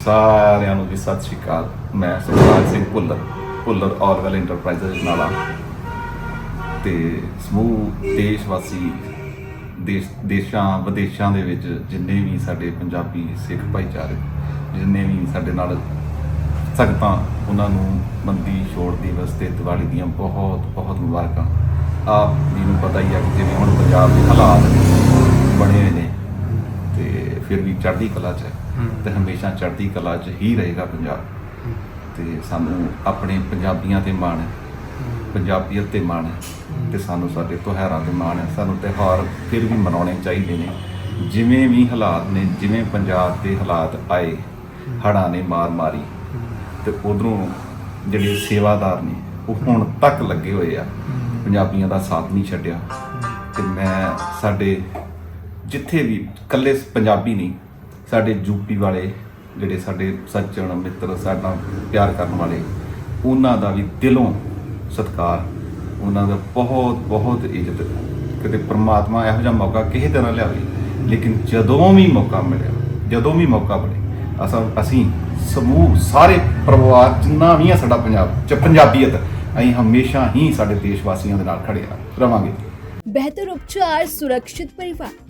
ਸਾਰਿਆਂ ਨੂੰ ਜੀ ਸਤਿ ਸ਼੍ਰੀ ਅਕਾਲ। ਮੈਂ ਸੁਖਪਾਲ ਸਿੰਘ ਭੁੱਲਰ ਭੁੱਲਰ ਆਲਵੈਲ ਇੰਟਰਪ੍ਰਾਈਜ਼ਸ ਨਾਲਾ ਤੇ ਸਮੂਹ ਦੇਸ਼ ਵਾਸੀ ਦੇਸ਼, ਦੇਸ਼ਾਂ, ਵਿਦੇਸ਼ਾਂ ਦੇ ਵਿੱਚ ਜਿੰਨੇ ਵੀ ਸਾਡੇ ਪੰਜਾਬੀ ਸਿੱਖ ਭਾਈਚਾਰੇ, ਜਿੰਨੇ ਵੀ ਸਾਡੇ ਨਾਲ ਸੰਗਤਾਂ, ਉਹਨਾਂ ਨੂੰ ਬੰਦੀ ਛੋੜ ਦਿਵਸ ਤੇ ਦੀਵਾਲੀ ਦੀਆਂ ਬਹੁਤ ਬਹੁਤ ਮੁਬਾਰਕਾਂ। ਆਪ ਜੀ ਨੂੰ ਪਤਾ ਹੀ ਹੈ ਕਿ ਜਿਵੇਂ ਹੁਣ ਪੰਜਾਬ ਦੇ ਹਾਲਾਤ ਬਣੇ ਹੋਏ ਨੇ ਤੇ ਫਿਰ ਵੀ ਚੜ੍ਹਦੀ ਕਲਾ 'ਚ ਹੈ। ਤੇ ਹਮੇਸ਼ਾ ਚੜ੍ਹਦੀ ਕਲਾ 'ਚ ਹੀ ਰਹੇਗਾ ਪੰਜਾਬ। ਤੇ ਸਾਨੂੰ ਆਪਣੇ ਪੰਜਾਬੀਆਂ ਤੇ ਮਾਣ ਹੈ। ਪੰਜਾਬੀਅਤ ਤੇ ਮਾਣ ਹੈ। ਤੇ ਸਾਨੂੰ ਸਾਡੇ ਤਿਉਹਾਰਾਂ ਤੇ ਮਾਣ ਹੈ। ਸਾਨੂੰ ਤਿਉਹਾਰ ਫਿਰ ਵੀ ਮਨਾਉਣੇ ਚਾਹੀਦੇ ਨੇ। ਜਿਵੇਂ ਵੀ ਹਾਲਾਤ ਨੇ ਜਿਵੇਂ ਪੰਜਾਬ ਦੇ ਹਾਲਾਤ ਆਏ ਹੜ੍ਹਾਂ ਨੇ ਮਾਰ ਮਾਰੀ। ਤੇ ਉਧਰੋਂ ਜਿਹੜੇ ਸੇਵਾਦਾਰ ਨੇ ਉਹ ਹੁਣ ਤੱਕ ਲੱਗੇ ਹੋਏ ਆ। ਪੰਜਾਬੀਆਂ ਦਾ ਸਾਥ ਨਹੀਂ ਛੱਡਿਆ। ਤੇ ਮੈਂ ਸਾਡੇ ਜਿੱਥੇ ਵੀ ਇਕੱਲੇ ਪੰਜਾਬੀ ਨਹੀਂ, ਸਾਡੇ ਯੂਪੀ ਵਾਲੇ ਜਿਹੜੇ ਸਾਡੇ ਸੱਜਣ, ਮਿੱਤਰ, ਸਾਡਾ ਪਿਆਰ ਕਰਨ ਵਾਲੇ, ਉਹਨਾਂ ਦਾ ਵੀ ਦਿਲੋਂ ਸਤਿਕਾਰ, ਉਹਨਾਂ ਦਾ ਬਹੁਤ ਬਹੁਤ ਇੱਜ਼ਤ। ਕਿਤੇ ਪ੍ਰਮਾਤਮਾ ਇਹੋ ਜਿਹਾ ਮੌਕਾ ਕਿਸੇ ਤਰ੍ਹਾਂ ਲਿਆਵੇ, ਲੇਕਿਨ ਜਦੋਂ ਵੀ ਮੌਕਾ ਮਿਲਿਆ, ਜਦੋਂ ਵੀ ਮੌਕਾ ਮਿਲੇ, ਅਸਾਂ, ਅਸੀਂ ਸਮੂਹ, ਸਾਰੇ ਪਰਿਵਾਰ ਜਿੰਨਾ ਵੀ ਆ ਸਾਡਾ ਪੰਜਾਬ, ਚ ਪੰਜਾਬੀਅਤ, ਅਸੀਂ ਹਮੇਸ਼ਾ ਹੀ ਸਾਡੇ ਦੇਸ਼ ਵਾਸੀਆਂ ਦੇ ਨਾਲ ਖੜੇ ਰਵਾਂਗੇ। ਬਿਹਤਰ ਉਪਚਾਰ, ਸੁਰੱਖਿਅਤ ਪਰਿਵਾਰ।